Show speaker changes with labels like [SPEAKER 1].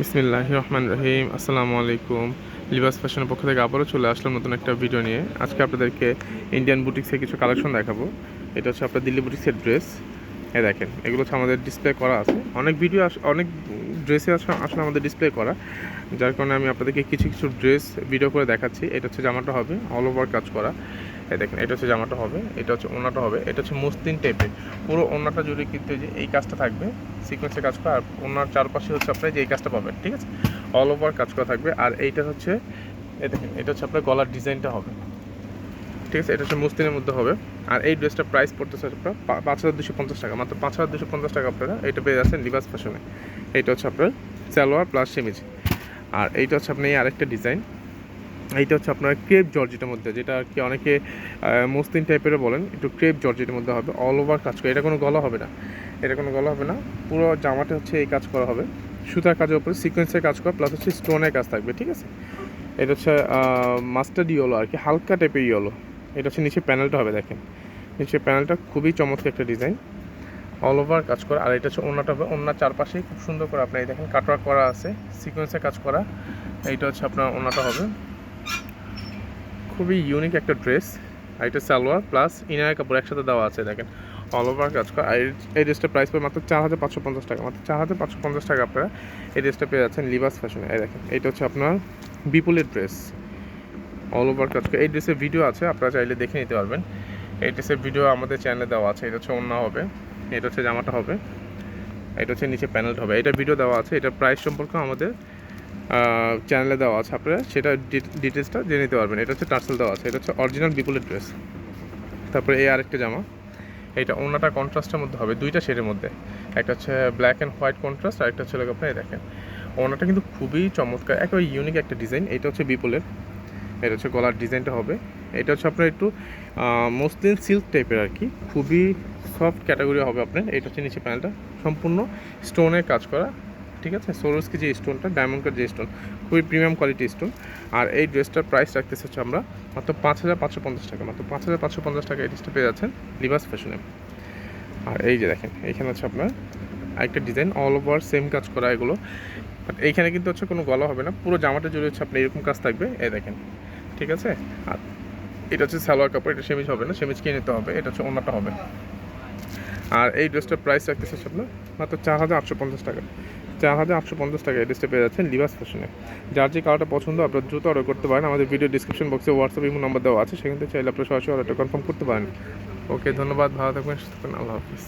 [SPEAKER 1] বিসমিল্লাহ রহমান রহিম। আসসালামু আলাইকুম। লিবাস ফ্যাশনের পক্ষ থেকে আবারও চলে আসলাম নতুন একটা ভিডিও নিয়ে। আজকে আপনাদেরকে ইন্ডিয়ান বুটিক্সের কিছু কালেকশন দেখাবো। এটা হচ্ছে আপনার দিল্লি বুটিক্সের ড্রেস এ দেখেন, এগুলো হচ্ছে আমাদের ডিসপ্লে করা আছে। অনেক ভিডিও আস অনেক ড্রেসে আসলে আসলে আমাদের ডিসপ্লে করা। যার কারণে আমি আপনাদেরকে কিছু কিছু ড্রেস ভিডিও করে দেখাচ্ছি। এটা হচ্ছে জামাটা হবে অল ওভার কাজ করা। এই দেখেন, এটা হচ্ছে জামাটা হবে, এটা হচ্ছে ওনাটা হবে, এটা হচ্ছে মসলিন টাইপের পুরো ওনাটা জুড়ে কিন্তু যে এই কাজটা থাকবে সিকোয়েন্সে কাজ করা, আর ওনার চারপাশে হচ্ছে আপনার যে এই কাজটা পাবেন, ঠিক আছে? অল ওভার কাজ করা থাকবে, আর এইটা হচ্ছে, এই দেখেন, এটা হচ্ছে আপনার গলার ডিজাইনটা হবে, ঠিক আছে? এটা হচ্ছে মুসলিনের মধ্যে হবে, আর এই ড্রেসটার প্রাইস পড়তেছে আপনার পাঁচ হাজার দুশো পঞ্চাশ টাকা, মাত্র পাঁচ হাজার দুশো পঞ্চাশ টাকা আপনারা এটা পেয়ে যাচ্ছেন লিবাস ফ্যাশনে এইটা হচ্ছে আপনার সালোয়ার প্লাস সেমিজ, আর এইটা হচ্ছে আপনার এই আরেকটা ডিজাইন এইটা হচ্ছে আপনার ক্রেপ জর্জেটের মধ্যে, যেটা আর কি অনেকে মসলিন টাইপেরও বলেন, একটু ক্রেপ জর্জেটের মধ্যে হবে অল ওভার কাজ করে। এটা কোনো গলা হবে না, এটা কোনো গলা হবে না, পুরো জামাটা হচ্ছে এই কাজ করা হবে, সুতার কাজের উপরে সিকোয়েন্সের কাজ করা প্লাস হচ্ছে স্টোনের কাজ থাকবে, ঠিক আছে? এটা হচ্ছে মাস্টার্ড ইয়েলো আর কি, হালকা টাইপের ইয়েলো এটা হচ্ছে নিচে প্যানেলটা হবে, দেখেন। নিচে প্যানেলটা খুবই চমৎকার একটা ডিজাইন অল ওভার কাজ করা, আর এটা হচ্ছে অন্যটা হবে অন্য চারপাশে খুব সুন্দর করে আপনার দেখেন কাটওয়ার্ক করা আছে সিকোয়েন্সের কাজ করা, এইটা হচ্ছে আপনার অন্যটা হবে। খুবই ইউনিক একটা ড্রেস আর এটা সালোয়ার প্লাস ইনার কাপড় একসাথে দেওয়া আছে, দেখেন অল ওভার কাজ করা। এই- ড্রেসটার প্রাইস পড়ে মাত্র চার হাজার পাঁচশো পঞ্চাশ টাকা। মাত্র চার হাজার পাঁচশো পঞ্চাশ টাকা আপনারা এই ড্রেসটা পেয়ে যাচ্ছেন লিবাস ফ্যাশনে এই দেখেন এইটা হচ্ছে আপনার বিপুলের ড্রেস অল ওভার কাজ করা। এই ড্রেসের ভিডিও আছে, আপনারা চাইলে দেখে নিতে পারবেন। এই ড্রেসের ভিডিও আমাদের চ্যানেলে দেওয়া আছে, এটা হচ্ছে অন্য হবে, এটা হচ্ছে জামাটা হবে, এটা হচ্ছে নিচে প্যানেলটা হবে। এটা ভিডিও দেওয়া আছে এটার প্রাইস সম্পর্কে আমাদের চ্যানেলে দেওয়া আছে আপনারা, সেটা ডিটেলসটা জেনে নিতে পারবেন। এটা হচ্ছে টার্সেল দেওয়া আছে, এটা হচ্ছে অরিজিনাল বিপুলের ড্রেস তারপরে এই আরেকটা জামা এটা ওনাটা কন্ট্রাস্টের মধ্যে হবে, দুইটা শেডের মধ্যে। একটা হচ্ছে ব্ল্যাক অ্যান্ড হোয়াইট কন্ট্রাস্ট আর একটা হচ্ছে আপনার দেখেন, ওনাটা কিন্তু খুবই চমৎকার, একেবারে ইউনিক একটা ডিজাইন এটা হচ্ছে বিপুলের এটা হচ্ছে গলার ডিজাইনটা হবে। এটা হচ্ছে আপনার একটু মসলিন সিল্ক টাইপের আর কি, খুবই সফট ক্যাটাগরি হবে আপনার। এটা হচ্ছে নিচে প্যানেলটা সম্পূর্ণ স্টোনের কাজ করা। ঠিক আছে? সোরসকি যে স্টোনটা ডায়মন্ডের যে স্টোন, খুবই প্রিমিয়াম কোয়ালিটি স্টোন। আর এই ড্রেসটার প্রাইস রাখতেছে হচ্ছে আমরা মাত্র পাঁচ হাজার পাঁচশো পঞ্চাশ টাকা। মাত্র পাঁচ হাজার পাঁচশো পঞ্চাশ টাকা এই ড্রেসটা পেয়ে যাচ্ছেন লিবাস ফ্যাশনে আর এই যে দেখেন এইখানে হচ্ছে আপনার আরেকটা ডিজাইন অল ওভার সেম কাজ করা এগুলো। বাট এইখানে কিন্তু হচ্ছে কোনো গলা হবে না, পুরো জামাটা জুড়ে হচ্ছে আপনার এরকম কাজ থাকবে। এই দেখেন, ঠিক আছে? আর এটা হচ্ছে সালোয়ার কাপড়, এটা সেমিজ হবে না, সেমিজ কিনে নিতে হবে, এটা হচ্ছে অন্যটা হবে। আর এই ড্রেসটার প্রাইস রাখতেছে হচ্ছে আপনার মাত্র চার হাজার আটশো পঞ্চাশ টাকা। চার হাজার আটশো পঞ্চাশ টাকা এড্রেসে পেয়ে যাচ্ছেন লিভাস ফ্যাশনে যার যে কালারটা পছন্দ, আপনার দ্রুত অর্ডার করতে পারেন। আমাদের ভিডিও ডিসক্রিপশন বক্সে হোয়াটসঅ্যাপ ইমো নাম্বার দেওয়া আছে। সেখান থেকে চাইলে আপনার সরাসরি অর্ডারটা কনফার্ম করতে পারেন। ওকে ধন্যবাদ। ভালো থাকবেন, সুস্থ থাকবেন। আল্লাহ হাফিজ।